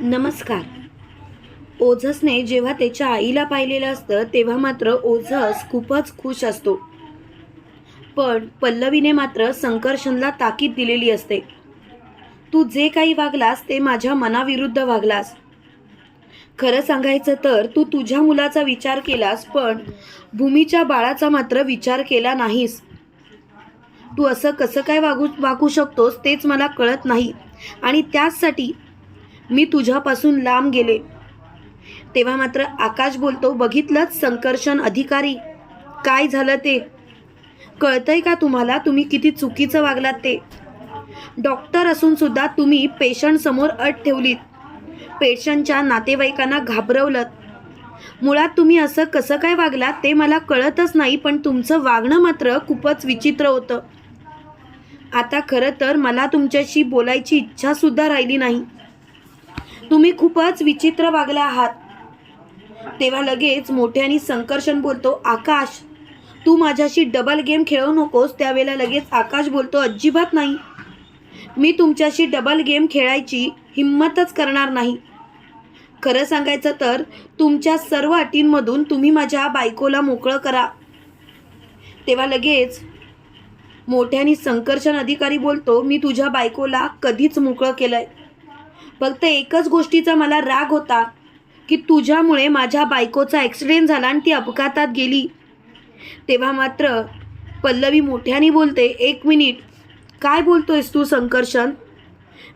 नमस्कार. ओझसने जेव्हा त्याच्या आईला पाहिलेलं असतं तेव्हा मात्र ओझस खूपच खुश असतो. पण पल्लवीने मात्र संकर्षणला ताकीद दिलेली असते. तू जे काही वागलास ते माझ्या मनाविरुद्ध वागलास. खरं सांगायचं तर तू तुझ्या मुलाचा विचार केलास पण भूमीच्या बाळाचा मात्र विचार केला नाहीस. तू असं कसं काय वागू वागू शकतोस तेच मला कळत नाही. आणि त्याचसाठी मी तुझ्यापासून लांब गेले. तेव्हा मात्र आकाश बोलतो बघितलंच संकर्षण अधिकारी. काय झालं ते? कळतंय का तुम्हाला तुम्ही किती चुकीचं वागलात ते? डॉक्टर असून सुद्धा तुम्ही पेशंट समोर अट ठेवलीत. पेशंटच्या नातेवाईकांना घाबरवलं मुळात तुम्ही असं कसं काय वागलात ते मला कळतच नाही पण तुमचं वागणं मात्र खूपच विचित्र होतं. आता खरं तर मला तुमच्याशी बोलायची इच्छासुद्धा राहिली नाही. तुम्ही खूपच विचित्र वागला आहात. तेव्हा लगेच मोठ्याने संकर्षण बोलतो आकाश तू माझ्याशी डबल गेम खेळू नकोस त्यावेळेला लगेच आकाश बोलतो अजिबात नाही. मी तुमच्याशी डबल गेम खेळायची हिंमतच करणार नाही. खरं सांगायचं तर तुमच्या सर्व अटींमधून तुम्ही माझ्या बायकोला मोकळं करा. तेव्हा लगेच मोठ्याने संकर्षण अधिकारी बोलतो मी तुझ्या बायकोला कधीच मोकळं केलं आहे फक्त एकच गोष्टीचा मला राग होता की तुझ्यामुळे माझ्या बायकोचा ॲक्सिडेंट झाला आणि ती अपघातात गेली. तेव्हा मात्र पल्लवी मोठ्याने बोलते एक मिनिट काय बोलतोयस तू संकर्षण?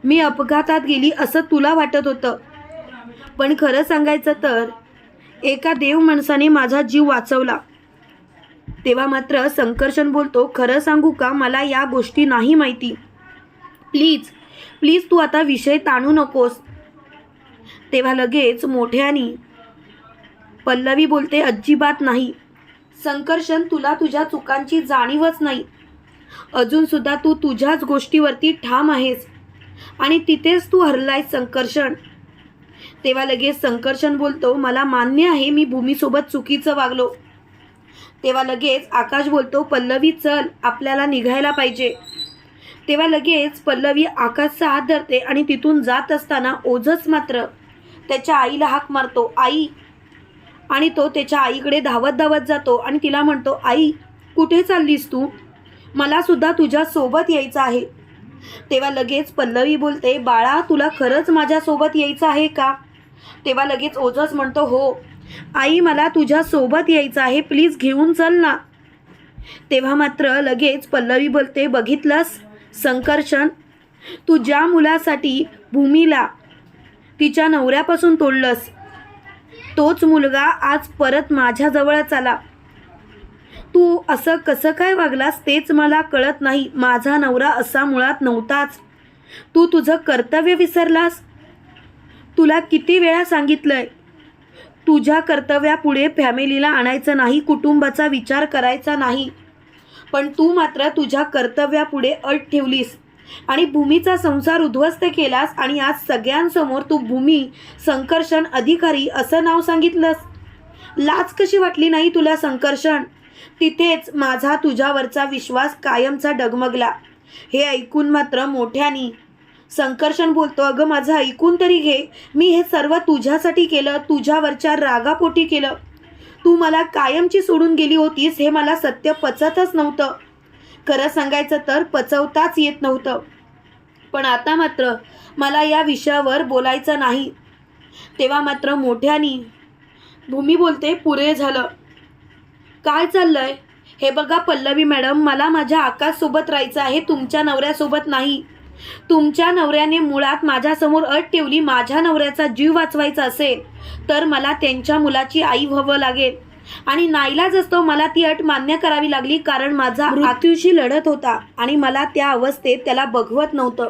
मी अपघातात गेली असं तुला वाटत होतं. पण खरं सांगायचं तर एका देव माणसाने माझा जीव वाचवला. तेव्हा मात्र संकर्षण बोलतो खरं सांगू का? मला या गोष्टी नाही माहिती. प्लीज प्लीज तू आता विषय ताणू नकोस. तेव्हा लगेच मोठ्यानी पल्लवी बोलते अजिबात नाही. संकर्षण तुला तुझ्या चुकांची जाणीवच नाही. अजूनसुद्धा तू तुझ्याच गोष्टीवरती ठाम आहेस. आणि तिथेच तू हरलाय संकर्षण तेव्हा लगेच संकर्षण बोलतो मला मान्य आहे मी भूमीसोबत चुकीचं वागलो. तेव्हा लगेच आकाश बोलतो पल्लवी चल आपल्याला निघायला पाहिजे. तेव्हा लगेच पल्लवी आकाशचा हात धरते आणि तिथून जात असताना ओझच मात्र त्याच्या आईला हाक मारतो आई. आणि तो त्याच्या आईकडे धावत धावत जातो आणि तिला म्हणतो आई कुठे चाललीस तू? मलासुद्धा तुझ्यासोबत तुझ्या सोबत यायचं आहे. तेव्हा लगेच पल्लवी बोलते बाळा तुला खरंच माझ्यासोबत यायचं आहे का? तेव्हा लगेच ओझस म्हणतो हो. आई मला तुझ्यासोबत यायचं आहे प्लीज घेऊन चल ना. तेव्हा मात्र लगेच पल्लवी बोलते बघितलंस? संकर्षण तू ज्या मुलासाठी भूमीला तिच्या नवऱ्यापासून तोडलंस तोच मुलगा आज परत माझ्याजवळच आला तू असं कसं काय वागलास तेच मला कळत नाही. माझा नवरा असा मुळात नव्हताच. तू तुझं कर्तव्य विसरलास. तुला किती वेळा सांगितलंय तुझ्या कर्तव्यापुढे फॅमिलीला आणायचं नाही कुटुंबाचा विचार करायचा नाही. पण तू मात्र तुझ्या कर्तव्यापुढे अट ठेवलीस. आणि भूमीचा संसार उद्ध्वस्त केलास आणि आज सगळ्यांसमोर तू भूमी संकर्षण अधिकारी असं नाव सांगितलंस. लाच कशी वाटली नाही तुला संकर्षण? तिथेच माझा तुझ्यावरचा विश्वास कायमचा डगमगला. हे ऐकून मात्र मोठ्यानी संकर्षण बोलतो अगं माझं ऐकून तरी घे. मी हे सर्व तुझ्यासाठी केलं तुझ्यावरच्या रागापोटी केलं. तू मला कायमची सोडून गेली होतीस हे मला सत्य पचतच नव्हतं. खरं सांगायचं तर पचवताच येत नव्हतं. पण आता मात्र मला या विषयावर बोलायचं नाही. तेव्हा मात्र मोठ्यानी भूमी बोलते पुरे झालं. काय चाललंय? हे बघा पल्लवी मॅडम मला माझ्या आकाशसोबत राहायचं आहे तुमच्या नवऱ्यासोबत नाही. तुमच्या नवऱ्याने मुळात माझ्यासमोर अट ठेवली माझ्या नवऱ्याचा जीव वाचवायचा असेल तर मला त्यांच्या मुलाची आई व्हावं लागेल. आणि नाईलाज असतो मला ती अट मान्य करावी लागली कारण माझा मृत्यूशी लढत होता आणि मला त्या अवस्थेत त्याला बघवत नव्हतं.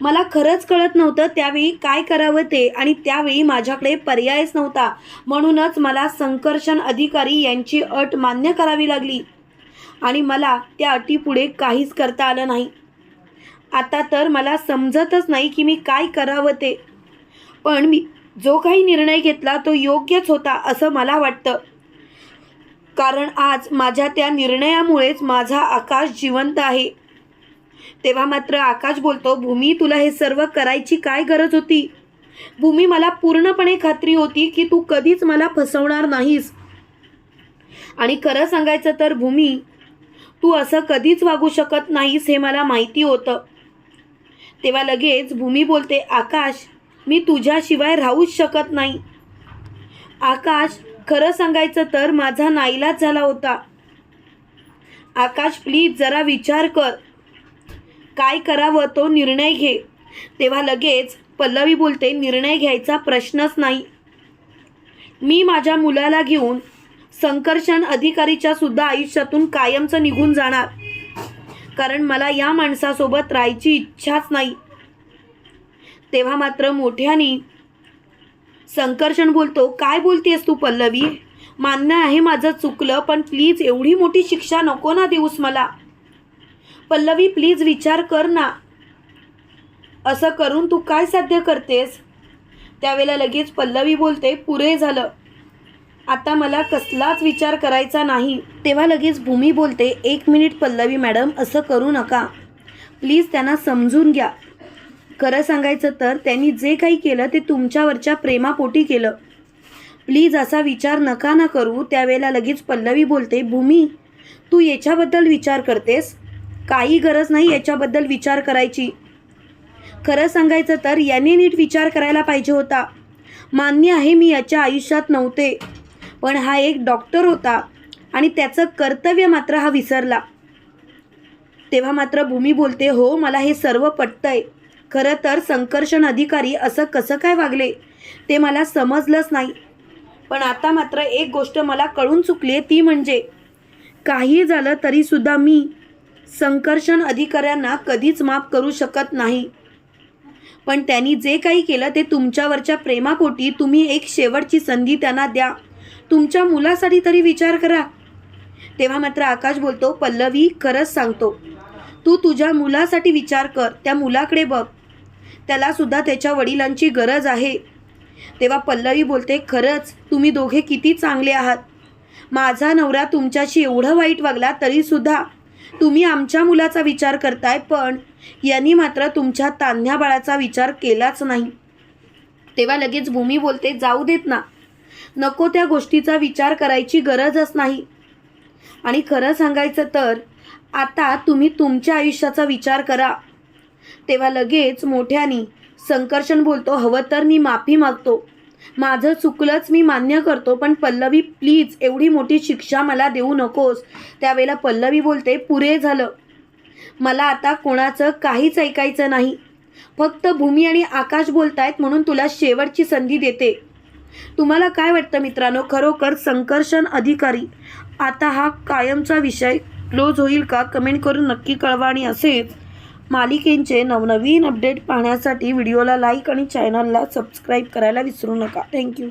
मला खरंच कळत नव्हतं त्यावेळी काय करावं ते आणि त्यावेळी माझ्याकडे पर्यायच नव्हता. म्हणूनच मला संकर्षण अधिकारी यांची अट मान्य करावी लागली आणि मला त्या अटीपुढे काहीच करता आलं नाही. आता तर मला समजतच नाही की मी काय करावं ते. पण मी जो काही निर्णय घेतला तो योग्यच होता असं मला वाटतं. कारण आज माझ्या त्या निर्णयामुळेच माझा आकाश जिवंत आहे. तेव्हा मात्र आकाश बोलतो भूमी तुला हे सर्व करायची काय गरज होती? भूमी मला पूर्णपणे खात्री होती की तू कधीच मला फसवणार नाहीस. आणि खरं सांगायचं तर भूमी तू असं कधीच वागू शकत नाहीस हे मला माहिती होतं. तेव्हा लगेच भूमी बोलते आकाश मी तुझ्याशिवाय राहूच शकत नाही. आकाश खरं सांगायचं तर माझा नाईलाज झाला होता. आकाश प्लीज जरा विचार कर. काय करावं तो निर्णय घे. तेव्हा लगेच पल्लवी बोलते निर्णय घ्यायचा प्रश्नच नाही. मी माझ्या मुलाला घेऊन संकर्षण अधिकारीच्या सुद्धा आयुष्यातून कायमचं निघून जाणार. कारण मला या माणसासोबत राहायची इच्छाच नाही. तेव्हा मात्र मोठ्याने संकर्षण बोलतो काय बोलतेस तू पल्लवी? मान्य आहे माझं चुकलं पण प्लीज एवढी मोठी शिक्षा नको ना देऊस मला. पल्लवी प्लीज विचार कर ना. असं करून तू काय साध्य करतेस? त्यावेळेला लगेच पल्लवी बोलते पुरे झालं. आता मला कसलाच विचार करायचा नाही. तेव्हा लगेच भूमी बोलते एक मिनिट पल्लवी मॅडम असं करू नका. प्लीज त्यांना समजून घ्या. खरं सांगायचं तर त्यांनी जे काही केलं ते तुमच्यावरच्या प्रेमापोटी केलं. प्लीज असा विचार नका ना करू. त्यावेळेला लगेच पल्लवी बोलते भूमी तू याच्याबद्दल विचार करतेस? काही गरज नाही याच्याबद्दल विचार करायची. खरं सांगायचं तर याने नीट विचार करायला पाहिजे होता. मान्य आहे मी याच्या आयुष्यात नव्हते. पण हा एक डॉक्टर होता आणि त्याचं कर्तव्य मात्र हा विसरला. तेव्हा मात्र भूमी बोलते हो मला हे सर्व पटतंय. खरं तर संकर्षण अधिकारी असं कसं काय वागले? ते मला समजलंच नाही. पण आता मात्र एक गोष्ट मला कळून चुकली आहे ती म्हणजे काही झालं तरीसुद्धा मी संकर्षण अधिकाऱ्यांना कधीच माफ करू शकत नाही. पण त्यांनी जे काही केलं ते तुमच्यावरच्या प्रेमापोटी तुम्ही एक शेवटची संधी त्यांना द्या. तुमच्या मुलासाठी तरी विचार करा. तेव्हा मात्र आकाश बोलतो पल्लवी खरंच सांगतो. तू तुझ्या मुलासाठी विचार कर त्या मुलाकडे बघ. त्यालासुद्धा त्याच्या वडिलांची गरज आहे. तेव्हा पल्लवी बोलते खरंच तुम्ही दोघे किती चांगले आहात. माझा नवरा तुमच्याशी एवढं वाईट वागला तरीसुद्धा तुम्ही आमच्या मुलाचा विचार करताय पण यांनी मात्र तुमच्या तान्ह्या बाळाचा विचार केलाच नाही. तेव्हा लगेच भूमी बोलते जाऊ देत ना. नको त्या गोष्टीचा विचार करायची गरजच नाही. आणि खरं सांगायचं तर आता तुम्ही तुमच्या आयुष्याचा विचार करा. तेव्हा लगेच मोठ्यानी संकर्षण बोलतो हवं तर मी माफी मागतो. माझं चुकलंच मी मान्य करतो पण पल्लवी प्लीज एवढी मोठी शिक्षा मला देऊ नकोस. त्यावेळेला पल्लवी बोलते पुरे झालं. मला आता कोणाचं काहीच ऐकायचं नाही. फक्त भूमी आणि आकाश बोलतायत म्हणून तुला शेवटची संधी देते. तुम्हाला काय वाटतं मित्रांनो? खरोखर संकर्षण अधिकारी आता हा कायमचा विषय क्लोज होईल का? कमेंट करून नक्की कळवा आणि असेच मालिकेंचे नवनवीन अपडेट पाहण्यासाठी व्हिडिओला लाईक आणि चॅनलला सबस्क्राईब करायला विसरू नका. थँक्यू